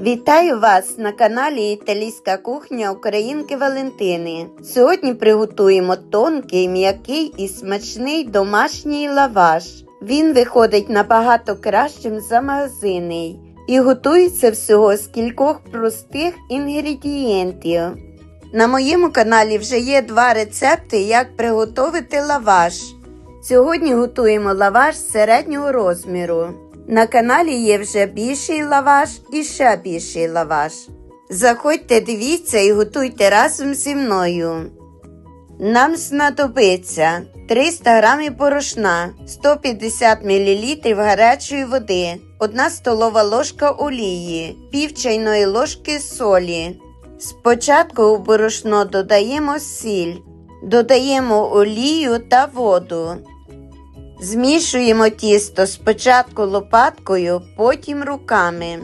Вітаю вас на каналі Італійська кухня Українки Валентини. Сьогодні приготуємо тонкий, м'який і смачний домашній лаваш. Він виходить набагато кращим за магазинний і готується всього з кількох простих інгредієнтів. На моєму каналі вже є два рецепти, як приготувати лаваш. Сьогодні готуємо лаваш середнього розміру. На каналі є вже більший лаваш і ще більший лаваш. Заходьте, дивіться і готуйте разом зі мною. Нам знадобиться 300 г порошна, 150 мл гарячої води, 1 столова ложка олії, пів чайної ложки солі. Спочатку у борошно додаємо сіль, додаємо олію та воду. Змішуємо тісто спочатку лопаткою, потім руками.